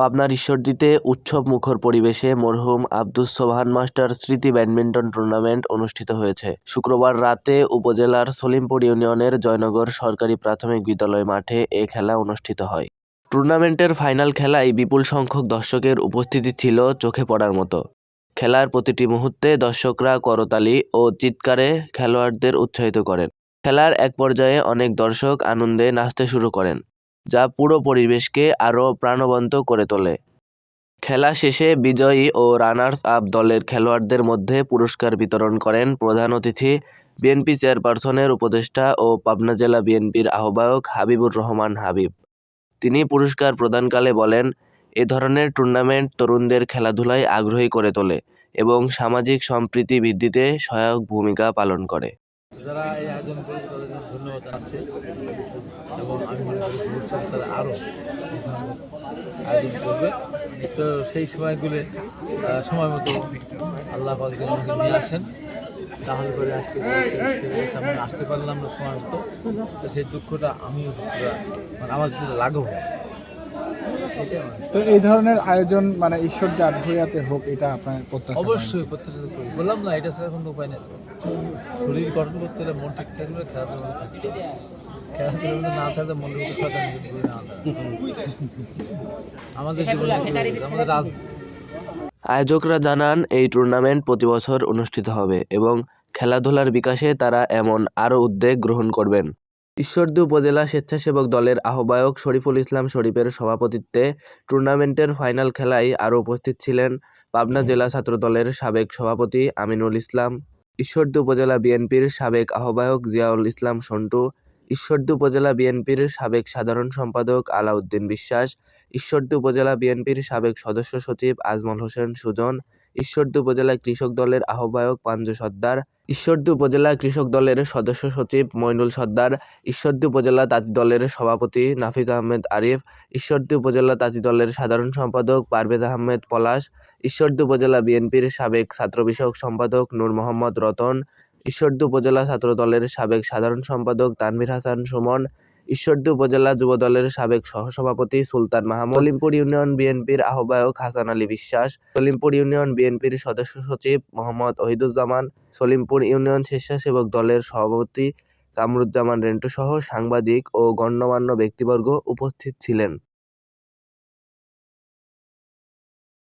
পাবনার ঈশ্বরদীতে উৎসব মুখর পরিবেশে মরহুম আব্দুস সোবহান মাস্টার স্মৃতি ব্যাডমিন্টন টুর্নামেন্ট অনুষ্ঠিত হয়েছে। শুক্রবার রাতে উপজেলার সলিমপুর ইউনিয়নের জয়নগর সরকারি প্রাথমিক বিদ্যালয় মাঠে এ খেলা অনুষ্ঠিত হয়। টুর্নামেন্টের ফাইনাল খেলায় বিপুল সংখ্যক দর্শকের উপস্থিতি ছিল চোখে পড়ার মতো। খেলার প্রতিটি মুহূর্তে দর্শকরা করতালি ও চিৎকারে খেলোয়াড়দের উৎসাহিত করেন। খেলার এক পর্যায়ে অনেক দর্শক আনন্দে নাচতে শুরু করেন। যা পুরো পরিবেশকে আরও প্রাণবন্ত করে তোলে। খেলা শেষে বিজয়ী ও রানার্স আপ দলের খেলোয়াড়দের মধ্যে পুরস্কার বিতরণ করেন প্রধান অতিথি বিএনপি চেয়ারপারসনের উপদেষ্টা ও পাবনা জেলা বিএনপির আহ্বায়ক হাবিবুর রহমান হাবিব। তিনি পুরস্কার প্রদানকালে বলেন, এ ধরনের টুর্নামেন্ট তরুণদের খেলাধুলায় আগ্রহী করে তোলে এবং সামাজিক সম্প্রীতি বৃদ্ধিতে সহায়ক ভূমিকা পালন করে। যারা এই আয়োজন করে তাদের ধন্যবাদ জানাচ্ছে। এবং আমি মনে করি ভবিষ্যতে তারা আরও আয়োজন করবে। তো সেই সময়গুলো সময় মতো আল্লাহ পালকে আমাকে নিয়ে আসেন। তাহলে করে আজকে সামনে আসতে পারলাম না সময় মতো। তো সেই দুঃখটা কিছুটা মানে আমার কিছুটা লাঘব হয় আমার তো এই ধরনের আয়োজন মানে ঈশ্বর হোক এটা আপনার প্রত্যাশা অবশ্যই প্রত্যাশা করি। বললাম না এটা ছাড়া কোনো উপায় নেই। শরীর গঠন করতে হলে মন ঠিক খেলাধুলা। খেলাধুলার মধ্যে না থাকলে মনের ভিতরে শয়তান না আমাদের জীবনে আমাদের রাত আয়োজকরা জানান এই টুর্নামেন্ট প্রতি বছর অনুষ্ঠিত হবে এবং খেলাধুলার বিকাশে তারা এমন আরও উদ্যোগ গ্রহণ করবেন। ঈশ্বরদী উপজেলা স্বেচ্ছাসেবক দলের আহ্বায়ক শরীফুল ইসলাম শরীফের সভাপতিত্বে টুর্নামেন্টের ফাইনাল খেলায় আরও উপস্থিত ছিলেন পাবনা জেলা ছাত্রদলের সাবেক সভাপতি আমিনুল ইসলাম, ঈশ্বরদী উপজেলা বিএনপির সাবেক আহ্বায়ক জিয়াউল ইসলাম সন্টু, ঈশ্বরদী উপজেলা বিএনপির সাবেক সাধারণ সম্পাদক আলাউদ্দিন বিশ্বাস, ঈশ্বরদী উপজেলা বিএনপির সাবেক সদস্য সচিব আজমল হোসেন সুজন, ঈশ্বরদী উপজেলা কৃষক দলের আহ্বায়ক পাঞ্জু সর্দার ঈশ্বরদী উপজেলা কৃষক দলের সদস্য সচিব মইনুল সর্দার, ঈশ্বরদী উপজেলা তাঁতি দলের সভাপতি নাফিজ আহমেদ আরিফ, ঈশ্বরদী উপজেলা তাঁতি দলের সাধারণ সম্পাদক পারভেজ আহমেদ পলাশ, ঈশ্বরদী উপজেলা বিএনপির সাবেক ছাত্র বিষয়ক সম্পাদক নূর মোহাম্মদ রতন, ঈশ্বরদী উপজেলা ছাত্র দলের সাবেক সাধারণ সম্পাদক তানভীর হাসান সুমন ঈশ্বরদী উপজেলা যুব দলের সাবেক সহসভাপতি সুলতান মাহমুদ সলিমপুর ইউনিয়ন বিএনপির আহ্বায়ক হাসান আলী বিশ্বাস সলিমপুর ইউনিয়ন বিএনপির সদস্য সচিব মোহাম্মদ ওহিদুজ্জামান, সলিমপুর ইউনিয়ন স্বেচ্ছাসেবক দলের সভাপতি কামরুজ্জামান রেন্টু সহ সাংবাদিক ও গণ্যমান্য ব্যক্তিবর্গ উপস্থিত ছিলেন।